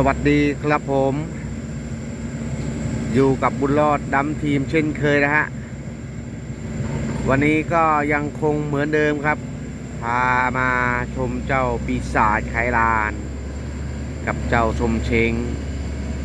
สวัสดีครับผม อยู่กับบุญรอดดำทีมเช่นเคยนะฮะ วันนี้ก็ยังคงเหมือนเดิมครับ พามาชมเจ้าปีศาจไคลาน กับเจ้าชมเชง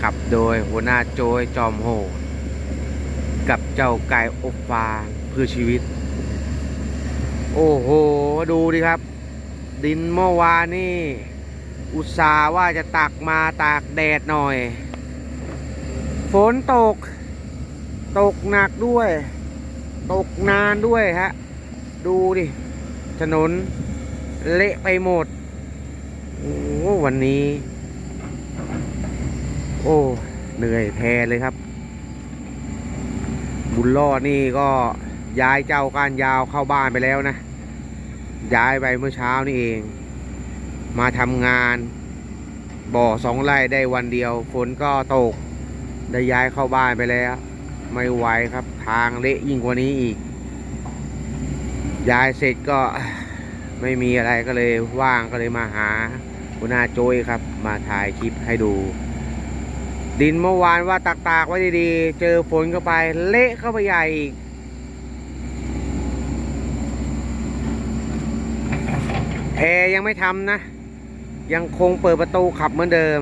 ขับโดยหัวหน้าโจยจอมโหดกับเจ้าไก่อบฟางเพื่อชีวิต โอ้โห ดูดิครับ ดินเมื่อวานนี่ อุตส่าห์ว่าจะตักมาตากแดดหน่อย ฝนตก ตกหนักด้วย ตกนานด้วยฮะ ดูดิ ถนนเละไปหมด โอ้วันนี้ โอ้เหนื่อยแทนเลยครับ บุญรอดนี่ก็ย้ายเจ้าก้านยาวเข้าบ้านไปแล้วนะ ย้ายไปเมื่อเช้านี่เอง มาทำงาน บ่อสองไร่ได้วันเดียว ฝนก็ตก ได้ย้ายเข้าบ้านไปแล้ว ไม่ไหวครับ ทางเละยิ่งกว่านี้อีก ย้ายเสร็จก็ไม่มีอะไรก็เลยว่างก็เลยมาหาหัวหน้าโจ้ยครับ มาถ่ายคลิปให้ดู ดินเมื่อวานว่าตากๆไว้ดีๆ เจอฝนเข้าไปเละเข้าไปใหญ่อีกแอร์ยังไม่ทำนะ ยังคงเปิดประตูขับเหมือนเดิม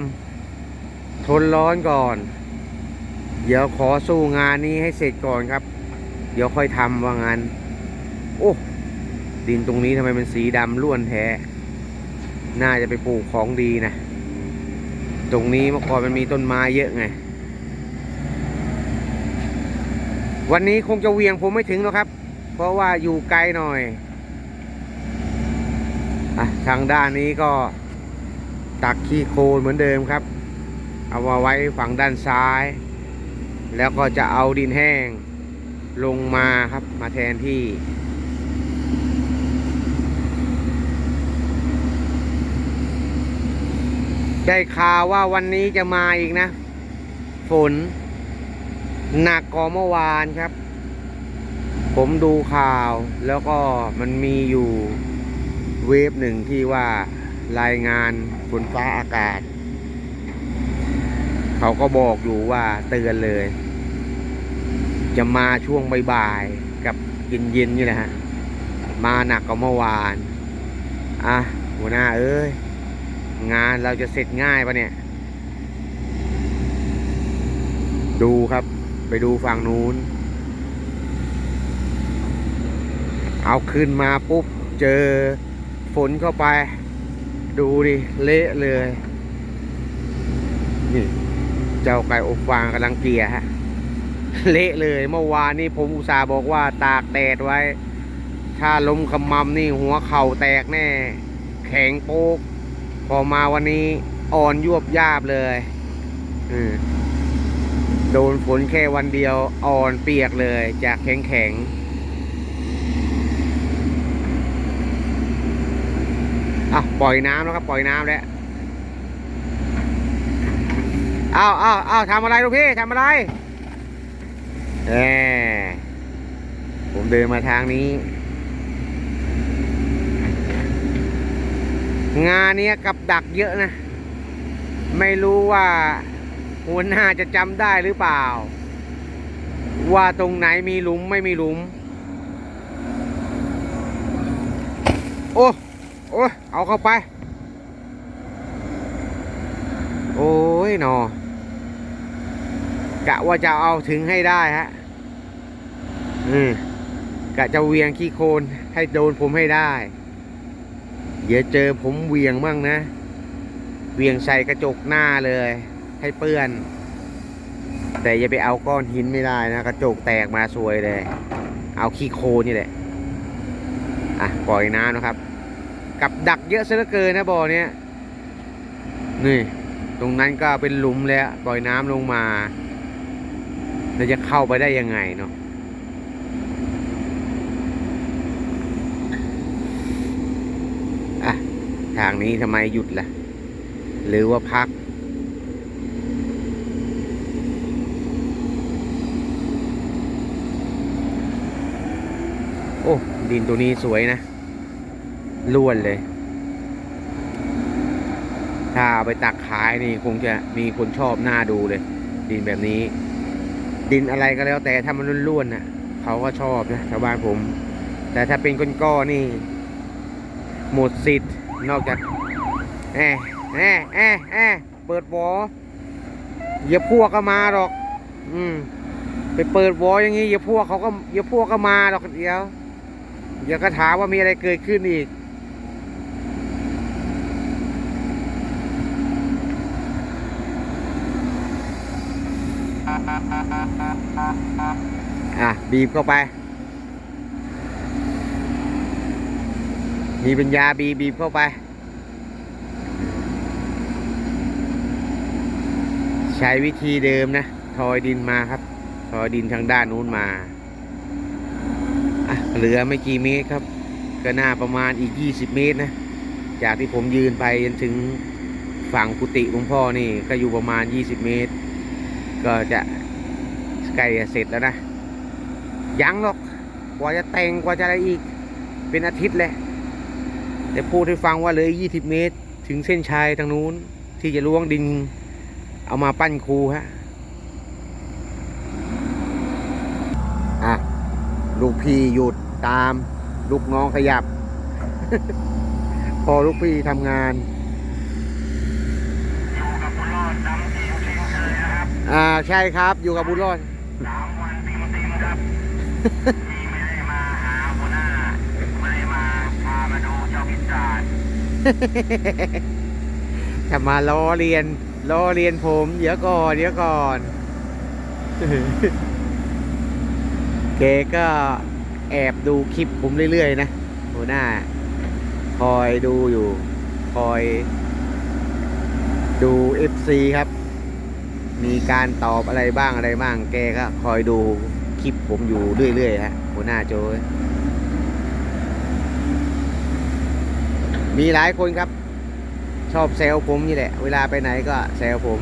ทนร้อนก่อน เดี๋ยวขอสู้งานนี้ให้เสร็จก่อนครับ เดี๋ยวค่อยทำว่างั้นโอ้ดินตรงนี้ทำไมมันสีดำล้วนแท้ น่าจะไปปลูกของดีนะ ตรงนี้เมื่อก่อนมันมีต้นไม้เยอะไง วันนี้คงจะเวียงผมไม่ถึงหรอกครับ เพราะว่าอยู่ไกลหน่อยอะทางด้านนี้ก็ ตักขี้โคลนเหมือนเดิมครับ เอามาไว้ฝั่งด้านซ้าย แล้วก็จะเอาดินแห้งลงมาครับ มาแทนที่ ได้ข่าวว่าวันนี้จะมาอีกนะ ฝน หนักกว่าเมื่อวานครับ ผมดูข่าวแล้วก็มันมีอยู่เวฟหนึ่งที่ว่ารายงาน ฝนฟ้าอากาศ เขาก็บอกอยู่ว่าเตือนเลย จะมาช่วงบ่ายๆกับเย็นๆนี่แหละฮะมาหนักกว่าเมื่อวาน อะหัวหน้าเอ้ย งานเราจะเสร็จง่ายปะเนี่ย ดูครับ ไปดูฝั่งนู้น เอาขึ้นมาปุ๊บ เจอฝนเข้าไป ดูดิเละเลย นี่ เจ้าไก่อบฟางกำลังเกลี่ยฮะ เละเลย เมื่อวานนี่ผมอุตส่าห์บอกว่าตากแดดไว้ ถ้าลมขมำนี่หัวเข่าแตกแน่ แข็งโป๊ก พอมาวันนี้อ่อนยวบยาบเลยอืมโดนฝนแค่วันเดียวอ่อนเปียกเลยจากแข็งแข็ง อะปล่อยน้ำแล้วครับปล่อยน้ำแล้วอ้าวอ้าวอ้าวทำอะไรลูกพี่ทำอะไรแหมผมเดินมาทางนี้ งานเนี้ยกับดักเยอะนะ ไม่รู้ว่าหัวหน้าจะจำได้หรือเปล่า ว่าตรงไหนมีหลุมไม่มีหลุม โอ้ โอ้เอาเข้าไป โอ้ยหนอกะว่าจะเอาถึงให้ได้ฮะอืมกะจะเวียงขี้โคลนให้โดนผมให้ได้ เดี๋ยวเจอผมเวียงมั่งนะ เวียงใส่กระจกหน้าเลย ให้เปื้อน แต่อย่าไปเอาก้อนหินไม่ได้นะ กระจกแตกมาสวยเลย เอาขี้โคลนนี่แหละ อะ ปล่อยน้ำนะครับ กับดักเยอะซะเหลือเกินนะบ่อเนี้ยนี่ ตรงนั้นก็เป็นหลุมแล้วปล่อยน้ำลงมาเราจะเข้าไปได้ยังไงเนาะอะทางนี้ทำไมหยุดล่ะ หรือว่าพัก โอ้ ดินตัวนี้สวยนะ ล้วนเลย ถ้าเอาไปตักขายนี่คงจะมีคนชอบหน้าดูเลย ดินแบบนี้ ดินอะไรก็แล้วแต่ถ้ามันร่วนๆน่ะ เขาก็ชอบนะชาวบ้านผม แต่ถ้าเป็นก้อนก้อนนี่ หมดสิทธิ์นอกจากแอะแอะแอะแอะเปิดวออย่าพวกก็มาหรอก อืม ไปเปิดวออย่างงี้อย่าพวกเขาก็อย่าพวกก็มาหรอกเดี๋ยวเดี๋ยวก็ถามว่ามีอะไรเกิดขึ้นอีก อะ บีบเข้าไป มีปัญญาบีบบีบเข้าไป ใช้วิธีเดิมนะ ทอยดินมาครับ ทอยดินทางด้านนู้นมา อะ เหลือไม่กี่เมตรครับ ก็น่าประมาณอีก 20 เมตรนะ จากที่ผมยืนไปจนถึงฝั่งกุฏิหลวงพ่อนี่ก็อยู่ประมาณ 20 เมตร ก็จะ ใกล้เสร็จแล้วนะ ยังหรอก กว่าจะแต่งกว่าจะอะไรอีก เป็นอาทิตย์เลยแต่พูดให้ฟังว่าเลย20เมตร ถึงเส้นชัยทางนู้น ที่จะล้วงดิน เอามาปั้นครูฮะ อะ ลูกพี่หยุดตาม ลูกน้องขยับ พอลูกพี่ทำงานอยู่กับบุญรอดนำทีมชิงเชยนะครับอ่า ใช่ครับ อยู่กับบุญรอด สามวันติมติมครับที่ไม่ได้มาหาหัวหน้าไม่ได้มาพามาดูเจ้าพิศาจจะมาล้อเรียนล้อเรียนผม เดี๋ยวก่อนเดี๋ยวก่อนเกก็แอบดูคลิปผมเรื่อยๆนะหัวหน้า คอยดูอยู่ คอยดู FC ครับ มีการตอบอะไรบ้างอะไรบ้าง แกก็คอยดูคลิปผมอยู่เรื่อยๆฮะหัวหน้าโจมีหลายคนครับ ชอบแซวผมนี่แหละ เวลาไปไหนก็แซวผม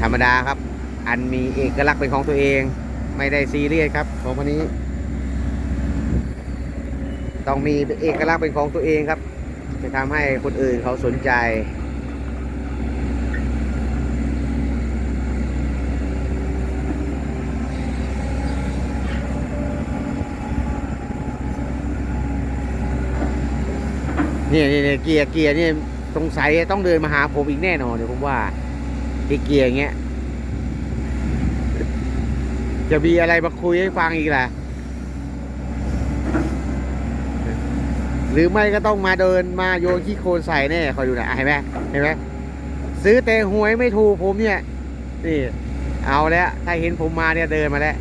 ธรรมดาครับ อันมีเอกลักษณ์เป็นของตัวเอง ไม่ได้ซีเรียสครับของคนนี้ ต้องมีเอกลักษณ์เป็นของตัวเองครับ จะทำให้คนอื่นเขาสนใจ เนี่ยเนี่ยเกียร์เกียร์เนี่ยสงสัยต้องเดินมาหาผมอีกแน่นอนเดี๋ยวผมว่าไอ้เกียร์อย่างเงี้ย จะมีอะไรมาคุยให้ฟังอีกล่ะหรือไม่ก็ต้องมาเดินมาโยนขี้โคลนใส่แน่คอยดูนะเห็นไหมเห็นไหมซื้อแต่หวยไม่ถูกผมเนี่ยนี่เอาแล้วถ้าเห็นผมมาเนี่ยเดินมาแล้ว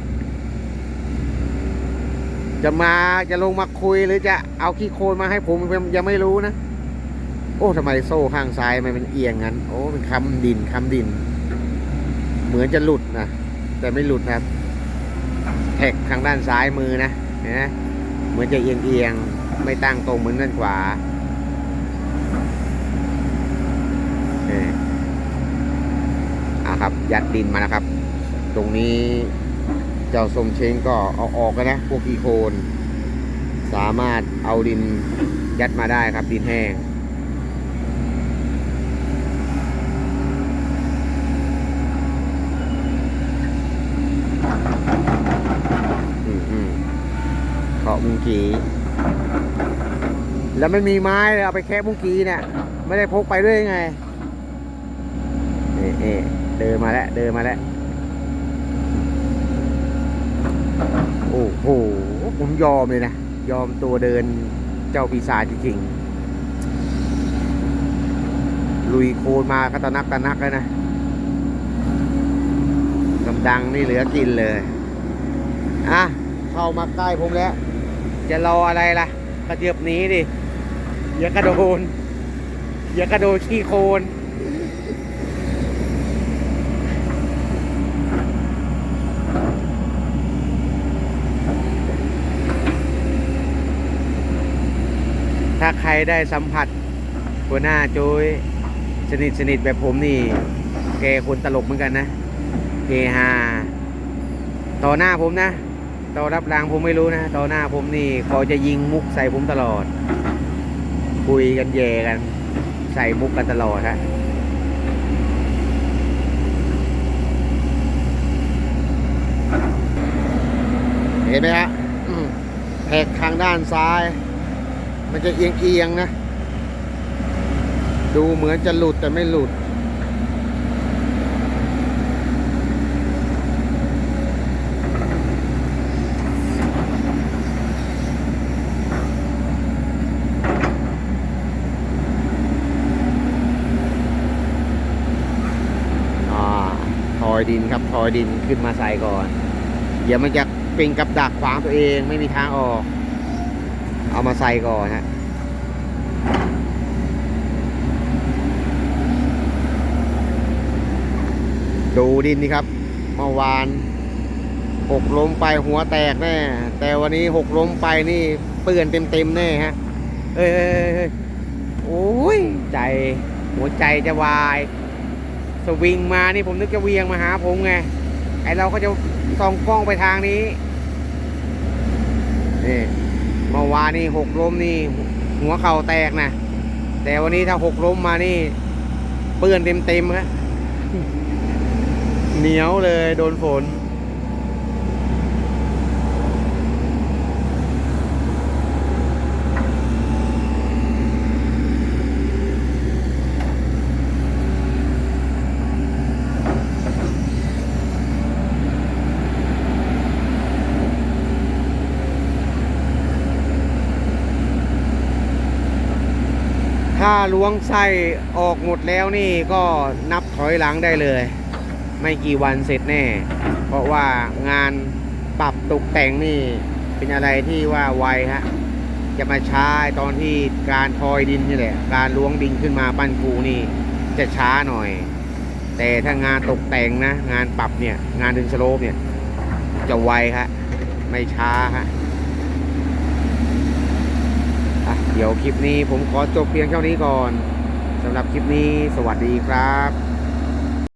จะมาจะลงมาคุยหรือจะเอาขี้โคลนมาให้ผมยังไม่รู้นะ โอ้ทำไมโซ่ข้างซ้ายมันเป็นเอียงงั้น โอ้เป็นค้ำดินค้ำดิน เหมือนจะหลุดนะแต่ไม่หลุดนะครับแท็กทางด้านซ้ายมือนะเนะเหมือนจะเอียงเอียงไม่ตั้งตรงเหมือนด้านขวาเนี่ยอะครับ ยัดดินมานะครับ ตรงนี้ เจ้าสมเชงก็เอาออกกันนะพวกอีโคน สามารถเอาดินยัดมาได้ครับดินแห้งเคาะมุงกีแล้วไม่มีไม้เลยเอาไปแค่มุงกีเนี่ย ไม่ได้พกไปด้วยไงเอ๊ะเอ๊ะเดินมาแล้วเดินมาแล้ว โอ้โห ผมยอมเลยนะ ยอมตัวเดินเจ้าปีศาจจริงๆลุยโคลนมาก็ตะนักตะนักแล้วนะกำดังนี่เหลือกินเลย อะ เข้ามาใกล้ผมแล้ว จะรออะไรล่ะ กระเจียบนี้ดิ อย่ากระโดน อย่ากระโดดขี้โคลน ใครได้สัมผัสหัวหน้าโจยสนิทสนิทแบบผมนี่ แกคนตลกเหมือนกันนะเฮฮาต่อหน้าผมนะ ต่อรับหลังผมไม่รู้นะ ต่อหน้าผมนี่เขาจะยิงมุกใส่ผมตลอด คุยกันแย่กัน ใส่มุกกันตลอดฮะเห็นไหมฮะแหกทางด้านซ้าย มันจะเอียงเอียงๆนะ ดูเหมือนจะหลุดแต่ไม่หลุดอ่าทอยดินครับ ทอยดินขึ้นมาใส่ก่อน เดี๋ยวมันจะเป็นกับดักขวางตัวเองไม่มีทางออก เอามาใส่ก่อนฮะดูดินนี่ครับเมื่อวานหกล้มไปหัวแตกแน่ แต่วันนี้หกล้มไปนี่เปื่อนเต็มๆแน่ฮะเอ้ยเอ้ยเอ้ยเอ้ยโอ้ยใจ หัวใจจะวาย สวิงมานี่ผมนึกจะเวียงมาหาผมไง ไอเราก็จะส่องกล้องไปทางนี้นี่ เมื่อวานนี่หกล้มนี่ หัวเข่าแตกนะแต่วันนี้ถ้าหกล้มมานี่ เปื้อนเต็มเต็มฮะเหนียวเลยโดนฝน ถ้าล้วงไส้ออกหมดแล้วนี่ก็นับถอยหลังได้เลย ไม่กี่วันเสร็จแน่ เพราะว่างานปรับตกแต่งนี่เป็นอะไรที่ว่าไวฮะจะมาช้าตอนที่การทอยดินนี่แหละ การล้วงดินขึ้นมาปั้นกูนี่จะช้าหน่อย แต่ถ้างานตกแต่งนะ งานปรับเนี่ย งานดึงสโลปเนี่ย จะไวฮะไม่ช้าฮะ เดี๋ยวคลิปนี้ผมขอจบเพียงเท่านี้ก่อนสำหรับคลิปนี้สวัสดีครับ